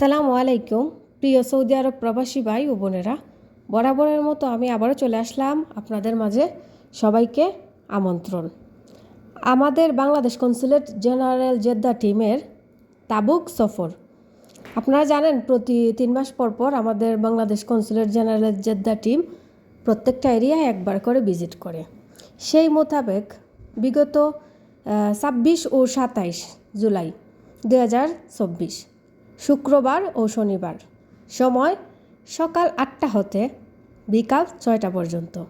সালামু আলাইকুম, প্রিয় সৌদি আরব প্রবাসী ভাই ও বোনেরা। বরাবরের মতো আমি আবারও চলে আসলাম আপনাদের মাঝে সবাইকে আমন্ত্রণ। আমাদের বাংলাদেশ কনসুলেট জেনারেল জেদ্দা টিমের তাবুক সফর। আপনারা জানেন, প্রতি তিন মাস পর পর আমাদের Bangladesh consulate general Jeddah team প্রত্যেকটা এরিয়ায় একবার করে ভিজিট করে। সেই মোতাবেক বিগত ছাব্বিশ ও সাতাইশ জুলাই দু হাজার চব্বিশ শুক্রবার ও শনিবার। সময় সকাল আটটা হতে বিকাল ছয়টা পর্যন্ত।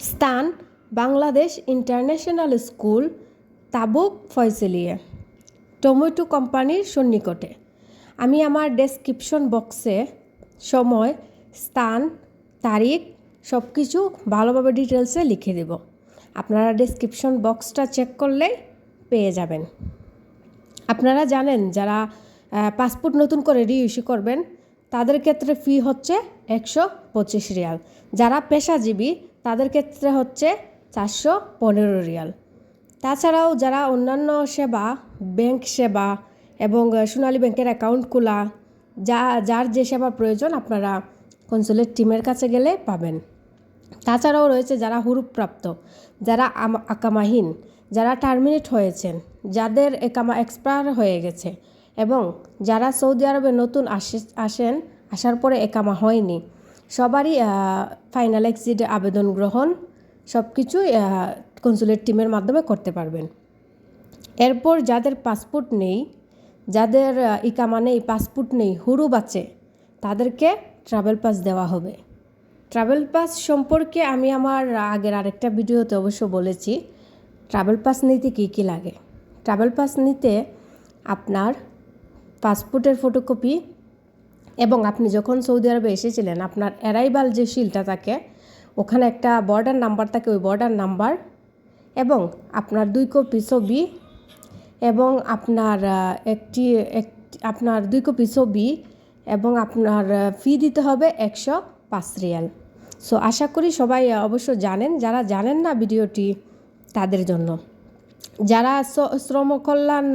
স্থান Bangladesh international school, Tabuk Faisaliah. Tomato কোম্পানির সন্নিকটে। আমি আমার ডেসক্রিপশন বক্সে সময়, স্থান, তারিখ সব কিছু ভালোভাবে ডিটেলসে লিখে দেব। আপনারা ডেসক্রিপশন বক্সটা চেক করলেই পেয়ে যাবেন। আপনারা জানেন, যারা পাসপোর্ট নতুন করে রিইস্যু করবেন, তাদের ক্ষেত্রে ফি হচ্ছে একশো পঁচিশ রিয়াল। যারা পেশাজীবী, তাদের ক্ষেত্রে হচ্ছে চারশো পনেরো রিয়াল। তাছাড়াও যারা অন্যান্য সেবা ব্যাংক সেবা এবং সোনালী ব্যাংকের অ্যাকাউন্ট খোলা, যা, যার যে সেবা প্রয়োজন আপনারা কনসুলেট টিমের কাছে গেলে পাবেন। তাছাড়াও রয়েছে যারা হুরুপ্রাপ্ত, যারা আকামাহীন, যারা টার্মিনেট হয়েছেন, যাদের একামা এক্সপায়ার হয়ে গেছে। এবং যারা সৌদি আরবে নতুন আসে, আসেন, আসার পরে একামা হয়নি। সবারই ফাইনাল এক্সিডে আবেদন গ্রহণ সব কিছুই কনসুলেট টিমের মাধ্যমে করতে পারবেন। এরপর যাদের পাসপোর্ট নেই, যাদের ইকামা নেই পাসপোর্ট নেই হুরু বাচ্চে তাদেরকে ট্রাভেল পাস দেওয়া হবে। ট্রাভেল পাস সম্পর্কে আমি আমার আগের আরেকটা ভিডিওতে অবশ্য বলেছি ট্রাভেল পাস নিতে কী কী লাগে? ট্রাভেল পাস নিতে আপনার পাসপোর্টের ফটোকপি এবং আপনি যখন সৌদি আরবে এসেছিলেন, আপনার অ্যারাইভাল যে শিলটা থাকে, ওখানে একটা বর্ডার নাম্বার থাকে, ওই বর্ডার নাম্বার এবং আপনার দুই কপি ছবি এবং আপনার একটি আপনার দুই কপি ছবি এবং আপনার ফি দিতে হবে একশো পাঁচ রিয়াল। সো আশা করি সবাই অবশ্য জানেন, যারা জানেন না ভিডিওটি, তাদের জন্য। যারা শ্রম কল্যাণ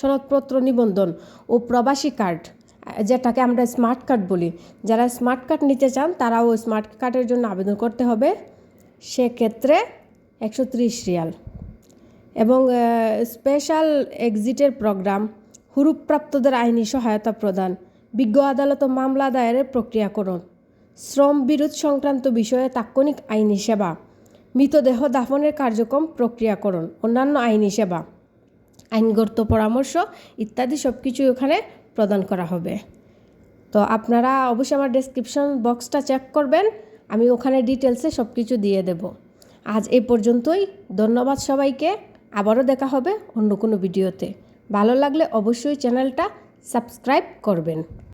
সনদপত্র নিবন্ধন ও প্রবাসী কার্ড, যেটাকে আমরা স্মার্ট কার্ড বলি, যারা স্মার্ট কার্ড নিতে চান, তারাও স্মার্ট কার্ডের জন্য আবেদন করতে হবে। সেক্ষেত্রে একশো ত্রিশ রিয়াল। এবং স্পেশাল এক্সিটের প্রোগ্রাম, হুরুপ্রাপ্তদের আইনি সহায়তা প্রদান, বিজ্ঞ আদালত মামলা দায়েরের প্রক্রিয়াকরণ, শ্রম বিরোধ সংক্রান্ত বিষয়ে তাৎক্ষণিক আইনি সেবা। মৃতদেহ দাফনের কার্যক্রম, প্রক্রিয়াকরণ, অন্যান্য আইনি সেবা, আইনগত পরামর্শ ইত্যাদি সব কিছুই ওখানে প্রদান করা হবে। তো আপনারা অবশ্যই আমার ডেসক্রিপশন বক্সটা চেক করবেন, আমি ওখানে ডিটেলসে সব কিছু দিয়ে দেব। আজ এই পর্যন্তই, ধন্যবাদ সবাইকে, আবারও দেখা হবে অন্য কোনো ভিডিওতে। ভালো লাগলে অবশ্যই চ্যানেলটা সাবস্ক্রাইব করবেন।